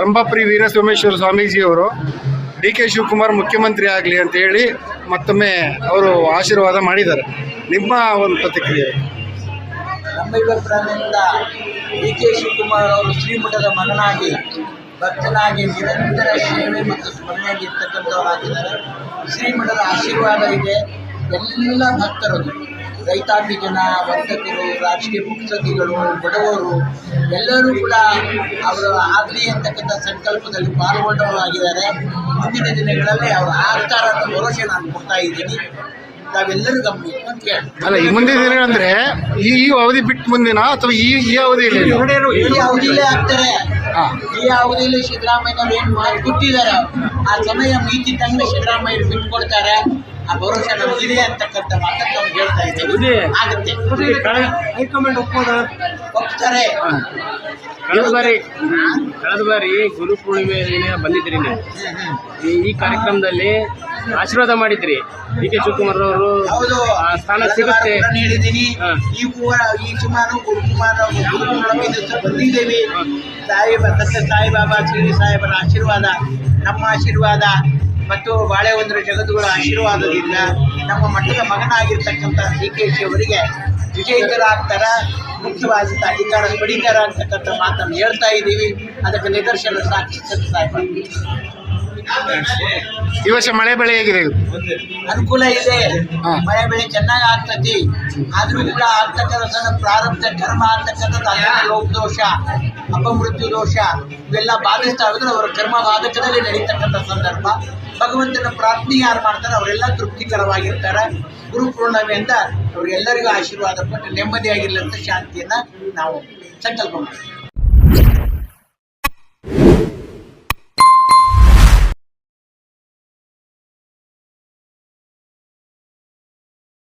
ರಂಭಾಪುರಿ ವೀರಸೋಮೇಶ್ವರ ಸ್ವಾಮೀಜಿಯವರು D K Shivakumar ಮುಖ್ಯಮಂತ್ರಿ ಆಗಲಿ ಅಂತ ಹೇಳಿ ಮತ್ತೊಮ್ಮೆ ಅವರು ಆಶೀರ್ವಾದ ಮಾಡಿದ್ದಾರೆ. ನಿಮ್ಮ ಒಂದು ಪ್ರತಿಕ್ರಿಯೆ? ಡಿ ಕೆ ಶಿವಕುಮಾರ್ ಅವರು ಶ್ರೀಮಠದ ಮಗನಾಗಿ, ಭಕ್ತನಾಗಿ, ನಿರಂತರ ಸೇವೆ ಮತ್ತು ಸ್ಮರಣೆಯಾಗಿ ಇರ್ತಕ್ಕಂಥವರಾಗಿದ್ದಾರೆ. ಶ್ರೀಮಠದ ಆಶೀರ್ವಾದ ಇದೆ. ಎಲ್ಲ ಭಕ್ತರದು. ರೈತಾಪಿ ಜನ ವರ್ತಕರು ರಾಜಕೀಯ ಮುಕ್ಸದಿಗಳು ಬಡವರು ಎಲ್ಲರೂ ಕೂಡ ಅವರು ಆಗಲಿ ಅಂತಕ್ಕಂಥ ಸಂಕಲ್ಪದಲ್ಲಿ ಪಾಲ್ಗೊಂಡವರಾಗಿದ್ದಾರೆ. ಮುಂದಿನ ದಿನಗಳಲ್ಲಿ ಅವರು ಆಗ್ತಾರ ಅಂತ ಭರವಸೆ ನಾನು ಕೊಡ್ತಾ ಇದ್ದೀನಿ. ತಾವೆಲ್ಲರೂ ಗಮನಿಸಿ ಅಂತ ಹೇಳಿ. ಅಲ್ಲ ಈ ಮುಂದಿನ ದಿನಗಳಂದ್ರೆ ಈ ಈ ಅವಧಿ ಬಿಟ್ಟು ಮುಂದಿನ ಅಥವಾ ಈ ಈ ಅವಧಿಯಲ್ಲಿ ಈ ಅವಧಿಲೇ ಆಗ್ತಾರೆ. ಹಾ. ಈ ಅವಧಿಯಲ್ಲಿ ಸಿದ್ದರಾಮಯ್ಯನವ್ರು ಏನು ಮಾತು ಕೊಟ್ಟಿದ್ದಾರೆ? ಆ ಸಮಯ ಮೀತಿದ್ದಂಗೆ ಸಿದ್ದರಾಮಯ್ಯ ಬಿಟ್ಕೊಡ್ತಾರೆ ಆ ಭರವಸೆ ನಮಗಿದೆ ಅಂತಕ್ಕಂಥ ಮಾತನ್ನು ನಾವು ಹೇಳ್ತಾ ಇದ್ದೀವಿ. ಆಗುತ್ತೆ. ಹೈಕಮಾಂಡ್ ಒಪ್ಪೋದ ಒಪ್ತಾರೆ. ಕಳೆದ ಬಾರಿ ಕಳೆದ ಬಾರಿ ಗುರು ಪೂರ್ಣಿಮೆ ದಿನ ಬಂದಿದ್ರಿ ನೀವು. ಈ- ಕಾರ್ಯಕ್ರಮದಲ್ಲಿ ಆಶೀರ್ವಾದ ಮಾಡಿದ್ರಿ. ಡಿ ಕೆ ಶಿವಕುಮಾರ್ ಅವರು ಆ ಸ್ಥಾನ ಸಿಗುತ್ತೆ. ಕೂಡ ಈ ಈ ಸುಮಾರು ಗುರುಕುಮಾರ್ ಬಂದಿದ್ದೇವೆ. ಸಾಯಿಬ ಸತ್ಯ ಸಾಯಿಬಾಬಾ ಶ್ರೀ ಸಾಹೇಬರ ಆಶೀರ್ವಾದ ನಮ್ಮ ಆಶೀರ್ವಾದ. ಮತ್ತು ಬಾಳೆಹೊಂದರ ಜಗತ್ತುಗಳ ಆಶೀರ್ವಾದದಿಂದ ನಮ್ಮ ಮಠದ ಮಗನಾಗಿರ್ತಕ್ಕಂಥ ಡಿ ಕೆ ಶಿ ಅವರಿಗೆ ವಿಜೇತರಾಗ್ತಾರ ಮುಖ್ಯವಾದಂಥ ಅಧಿಕಾರ ಪಡಿತಾರ ಅಂತಕ್ಕಂಥ ಮಾತನ್ನು ಹೇಳ್ತಾ ಇದ್ದೀವಿ. ಅದಕ್ಕೆ ನಿದರ್ಶನ ಸಾಕ್ಷಿ ಈ ವರ್ಷ ಮಳೆ ಬೆಳೆ ಹೇಗಿದೆ? ಅನುಕೂಲ ಇದೆ. ಮಳೆ ಬೆಳೆ ಚೆನ್ನಾಗಿ ಆಗ್ತತಿ. ಆದ್ರೂ ಕೂಡ ಆಗ್ತಕ್ಕಂಥ ಪ್ರಾರಬ್ಧ ಕರ್ಮ ಆಗ್ತಕ್ಕಂಥದ್ದು ಲೋಕ ದೋಷ ಅಪಮೃತ್ಯು ದೋಷ ಇವೆಲ್ಲ ಬಾಧಿಸ್ತಾ ಇದ್ರೆ ಅವರ ಕರ್ಮ ಬಾಧಕದಲ್ಲಿ ನಡೀತಕ್ಕಂಥ ಸಂದರ್ಭ. ಭಗವಂತನ ಪ್ರಾರ್ಥನೆ ಯಾರು ಮಾಡ್ತಾರೆ ಅವರೆಲ್ಲ ತೃಪ್ತಿಕರವಾಗಿರ್ತಾರೆ. ಗುರು ಅಂತ ಅವ್ರಿಗೆಲ್ಲರಿಗೂ ಆಶೀರ್ವಾದ ಕೊಟ್ಟು ನೆಮ್ಮದಿಯಾಗಿರ್ಲಿ ಅಂತ ಶಾಂತಿಯನ್ನ ನಾವು ಸಂಕಲ್ಪ ಮಾಡ್ತೀವಿ